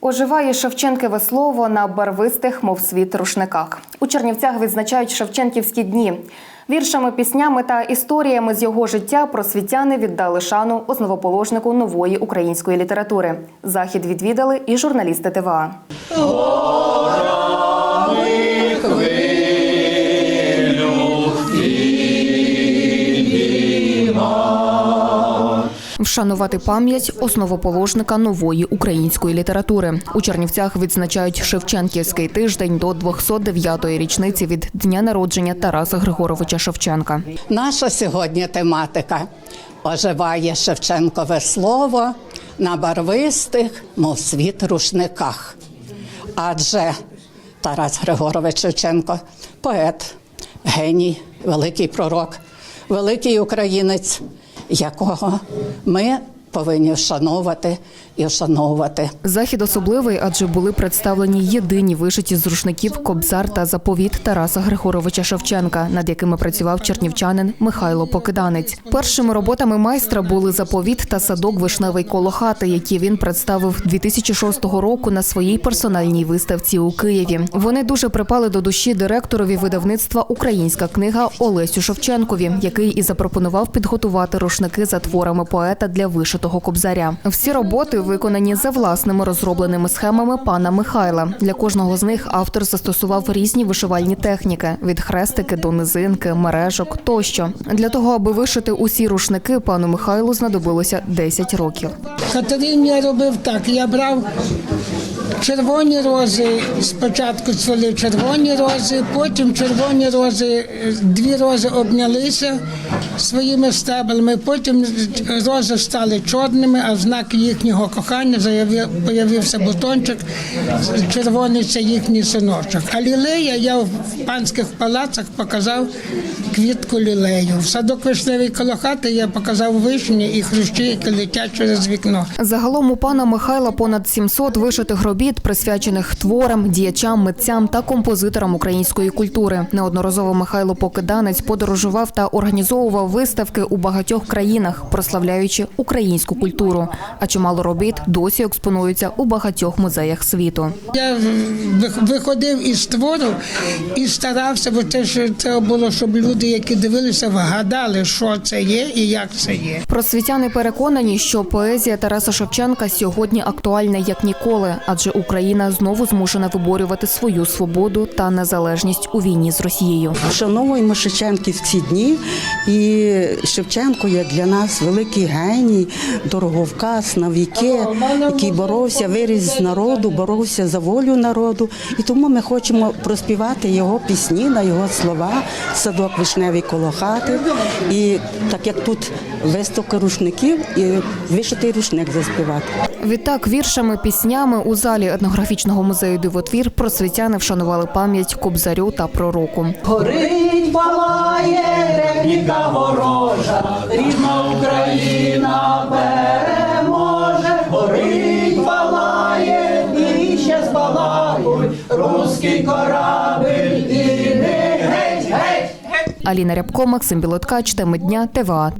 Оживає Шевченкове слово на барвистих, мов світ, рушниках. У Чернівцях відзначають Шевченківські дні. Віршами, піснями та історіями з його життя просвітяни віддали шану основоположнику нової української літератури. Захід відвідали і журналісти ТВА. Вшанувати пам'ять основоположника нової української літератури. У Чернівцях відзначають Шевченківський тиждень до 209-ї річниці від дня народження Тараса Григоровича Шевченка. Наша сьогодні тематика оживає Шевченкове слово на барвистих, мов світ рушниках. Адже Тарас Григорович Шевченко поет, геній, великий пророк, великий українець, якого ми повинні вшановувати і вшановувати. Захід особливий, адже були представлені єдині вишиті з рушників кобзар та заповіт Тараса Григоровича Шевченка, над якими працював чернівчанин Михайло Покиданець. Першими роботами майстра були заповіт та садок вишневий коло хати, які він представив 2006 року на своїй персональній виставці у Києві. Вони дуже припали до душі директорові видавництва Українська книга Олесю Шевченкові, який і запропонував підготувати рушники за творами поета для вишитого кобзаря. Всі роботи виконані за власними розробленими схемами пана Михайла. Для кожного з них автор застосував різні вишивальні техніки від хрестики до низинки, мережок тощо. Для того, аби вишити усі рушники, пану Михайлу знадобилося 10 років. Катерин я робив так. Я брав червоні рози, спочатку цвіли червоні рози, потім червоні рози, дві рози обнялися своїми стеблями, потім рози стали чорними, а в знак їхнього кохання заявив, появився бутончик, червоний це їхній синочок. А лілея я в панських палацах показав квітку лілею. В садок вишневий коло хати я показав вишні і хрущі, які летять через вікно. Загалом у пана Михайла понад 700 вишитих робіт, присвячених творам, діячам, митцям та композиторам української культури. Неодноразово Михайло Покиданець подорожував та організовував виставки у багатьох країнах, прославляючи українську культуру. А чимало робіт досі експонуються у багатьох музеях світу. Я виходив із твору і старався, бо це ж це було, щоб люди, які дивилися, вгадали, що це є і як це є. Просвітяни переконані, що поезія Тараса Шевченка сьогодні актуальна як ніколи, адже Україна знову змушена виборювати свою свободу та незалежність у війні з Росією. Вшановуємо Шевченківські дні, і Шевченко є для нас великий геній, дороговказ на віки, який боровся, виріс з народу, боровся за волю народу. І тому ми хочемо проспівати його пісні на його слова, садок вишневий коло хати. І так як тут виставка рушників, і вишитий рушник заспівати. Відтак, віршами, піснями у залі етнографічного музею дивотвір просвітяни вшанували пам'ять кобзарю та пророку. Горить, палає техніка ворожа, рідна Україна переможе, горить, палає, і ще спалахуй, руський корабель, іди геть, геть, геть. Аліна Рябко, Максим Білоткач, теми дня, ТВА.